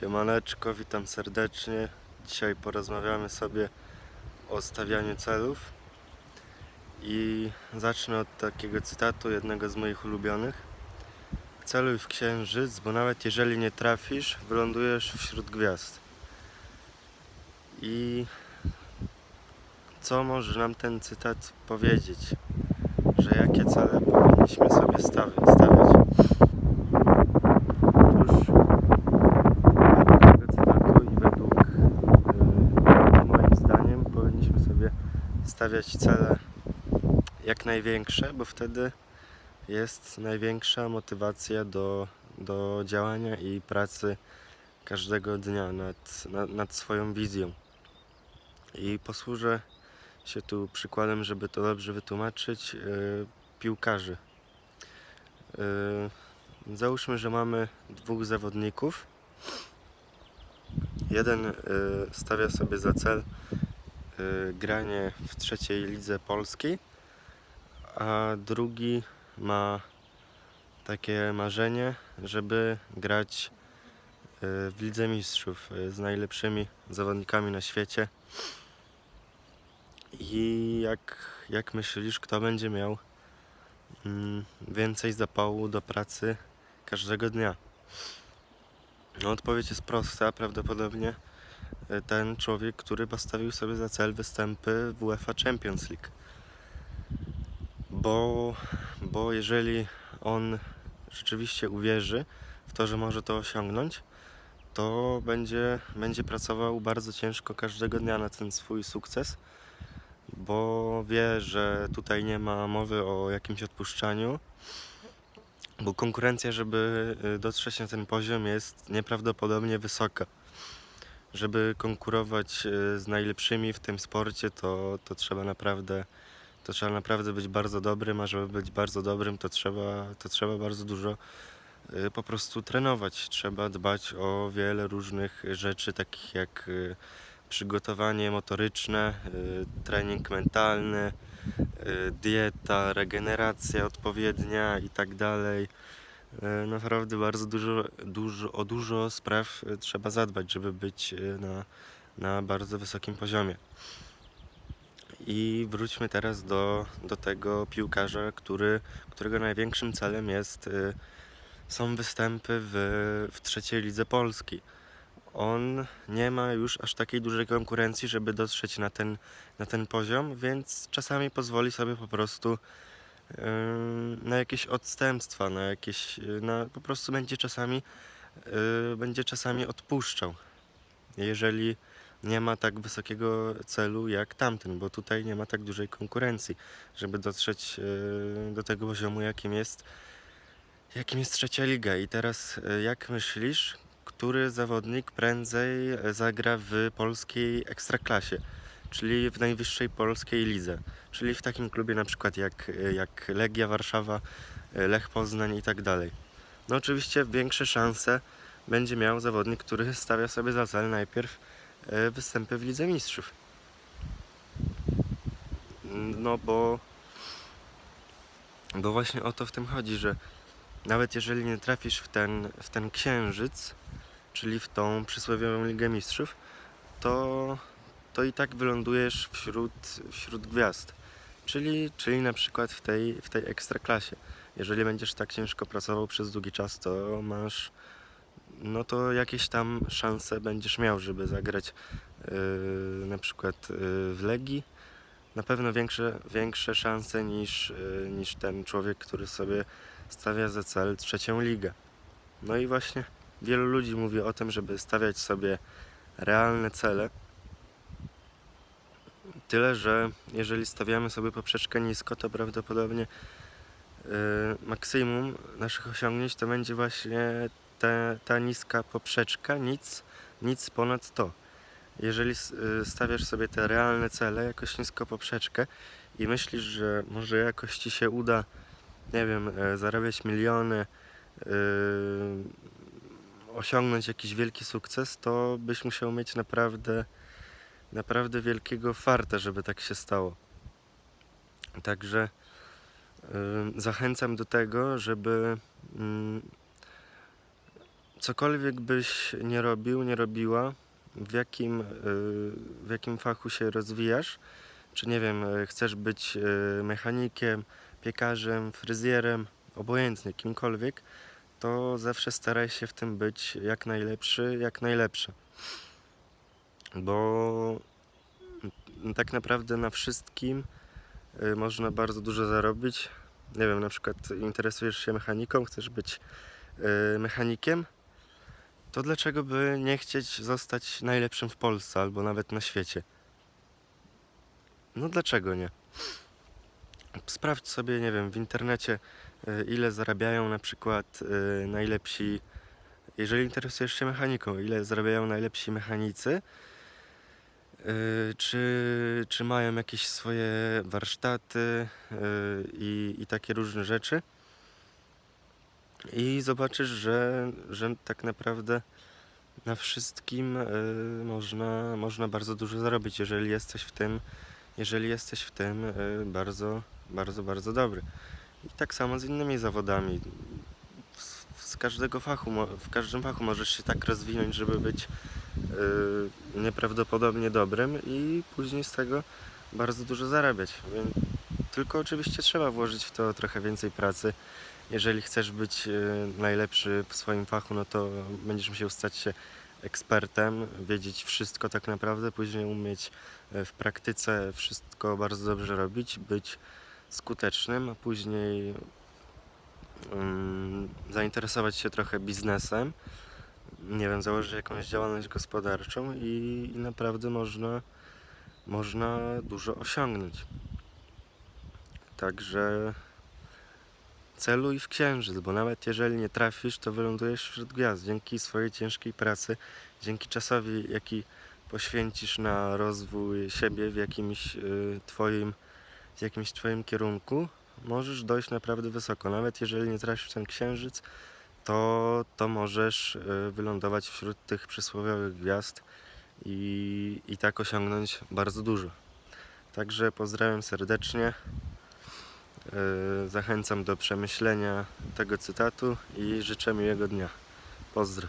Siemaneczko, witam serdecznie. Dzisiaj porozmawiamy sobie o stawianiu celów. I zacznę od takiego cytatu, jednego z moich ulubionych. Celuj w księżyc, bo nawet jeżeli nie trafisz, wylądujesz wśród gwiazd. I co może nam ten cytat powiedzieć? Że jakie cele powinniśmy sobie stawi- stawiać? Otóż według tego cytatu i według y, moim zdaniem powinniśmy sobie stawiać cele jak największe, bo wtedy jest największa motywacja do, do działania i pracy każdego dnia nad, nad, nad swoją wizją. I posłużę się tu przykładem, żeby to dobrze wytłumaczyć, y, piłkarzy. Y, Załóżmy, że mamy dwóch zawodników. Jeden y, stawia sobie za cel granie w trzeciej lidze polskiej, a drugi ma takie marzenie, żeby grać y, w Lidze Mistrzów y, z najlepszymi zawodnikami na świecie. I jak, jak myślisz, kto będzie miał mm, więcej zapału do pracy każdego dnia? No, odpowiedź jest prosta. Prawdopodobnie y, ten człowiek, który postawił sobie za cel występy w UEFA Champions League. Bo, bo jeżeli on rzeczywiście uwierzy w to, że może to osiągnąć, to będzie, będzie pracował bardzo ciężko każdego dnia na ten swój sukces, bo wie, że tutaj nie ma mowy o jakimś odpuszczaniu, bo konkurencja, żeby y, dotrzeć na ten poziom jest nieprawdopodobnie wysoka. Żeby konkurować y, z najlepszymi w tym sporcie, to, to trzeba naprawdę to trzeba naprawdę być bardzo dobrym, a żeby być bardzo dobrym, to trzeba, to trzeba bardzo dużo y, po prostu trenować. Trzeba dbać o wiele różnych rzeczy, takich jak y, przygotowanie motoryczne, trening mentalny, dieta, regeneracja odpowiednia i tak dalej. Y, Naprawdę bardzo dużo, dużo, o dużo spraw y, trzeba zadbać, żeby być y, na, na bardzo wysokim poziomie. I wróćmy teraz do, do tego piłkarza, który, którego największym celem jest, są występy w, w trzeciej lidze Polski. On nie ma już aż takiej dużej konkurencji, żeby dotrzeć na ten, na ten poziom, więc czasami pozwoli sobie po prostu na jakieś odstępstwa, na jakieś, y, na, po prostu będzie czasami, y, będzie czasami odpuszczał. Jeżeli nie ma tak wysokiego celu jak tamten, bo tutaj nie ma tak dużej konkurencji, żeby dotrzeć e, do tego poziomu, jakim jest, jakim jest trzecia liga. I teraz, e, jak myślisz, który zawodnik prędzej zagra w polskiej ekstraklasie, czyli w najwyższej polskiej lidze, czyli w takim klubie na przykład jak, jak Legia Warszawa, Lech Poznań i tak dalej. No oczywiście większe szanse będzie miał zawodnik, który stawia sobie za cel najpierw e, występy w Lidze Mistrzów. No bo bo właśnie o to w tym chodzi, że nawet jeżeli nie trafisz w ten, w ten księżyc, czyli w tą przysłowiową Ligę Mistrzów, to, to i tak wylądujesz wśród, wśród gwiazd. Czyli, czyli na przykład w tej, w tej ekstraklasie. Jeżeli będziesz tak ciężko pracował przez długi czas, to masz no to jakieś tam szanse będziesz miał, żeby zagrać yy, na przykład yy, w Legii. Na pewno większe, większe szanse niż, yy, niż ten człowiek, który sobie stawia za cel trzecią ligę. No i właśnie wielu ludzi mówi o tym, żeby stawiać sobie realne cele. Tyle, że jeżeli stawiamy sobie poprzeczkę nisko, to prawdopodobnie yy, maksimum naszych osiągnięć to będzie właśnie ta, niska poprzeczka, nic, nic ponad to. Jeżeli y, stawiasz sobie te realne cele, jakoś nisko poprzeczkę i myślisz, że może jakoś ci się uda, nie wiem, e, zarabiać miliony, yy, osiągnąć jakiś wielki sukces, to byś musiał mieć naprawdę, naprawdę wielkiego farta, żeby tak się stało. Także zachęcam do tego, żeby. mm, cokolwiek byś nie robił, nie robiła, w jakim, y, w jakim fachu się rozwijasz, czy nie wiem, y, chcesz być y, mechanikiem, piekarzem, fryzjerem, obojętnie, kimkolwiek, to zawsze staraj się w tym być jak najlepszy, jak najlepsza. Bo tak naprawdę na wszystkim y, można bardzo dużo zarobić. Nie wiem, na przykład interesujesz się mechaniką, chcesz być y, mechanikiem, to dlaczego by nie chcieć zostać najlepszym w Polsce albo nawet na świecie? No dlaczego nie? Sprawdź sobie, nie wiem, w internecie, y, ile zarabiają na przykład najlepsi, jeżeli interesujesz się mechaniką, ile zarabiają najlepsi mechanicy, czy, czy mają jakieś swoje warsztaty y, i, i takie różne rzeczy. I zobaczysz, że, że tak naprawdę na wszystkim y, można, można bardzo dużo zarobić, jeżeli jesteś w tym, jeżeli jesteś w tym y, bardzo, bardzo, bardzo dobry. I tak samo z innymi zawodami. Z, z każdego fachu, w każdym fachu możesz się tak rozwinąć, żeby być y, nieprawdopodobnie dobrym i później z tego bardzo dużo zarabiać. Tylko oczywiście trzeba włożyć w to trochę więcej pracy. Jeżeli chcesz być y, najlepszy w swoim fachu, no to będziesz musiał stać się ekspertem, wiedzieć wszystko tak naprawdę, później umieć e, w praktyce wszystko bardzo dobrze robić, być skutecznym, a później mm, zainteresować się trochę biznesem, nie wiem, założyć jakąś działalność gospodarczą i, i naprawdę można, można dużo osiągnąć. Także celuj w księżyc, bo nawet jeżeli nie trafisz, to wylądujesz wśród gwiazd dzięki swojej ciężkiej pracy, dzięki czasowi, jaki poświęcisz na rozwój siebie w jakimś y, twoim, w jakimś twoim kierunku, możesz dojść naprawdę wysoko. Nawet jeżeli nie trafisz w ten księżyc, to, to możesz y, wylądować wśród tych przysłowiowych gwiazd i, i tak osiągnąć bardzo dużo. Także pozdrawiam serdecznie. Y, Zachęcam do przemyślenia tego cytatu i życzę miłego dnia. Pozdro.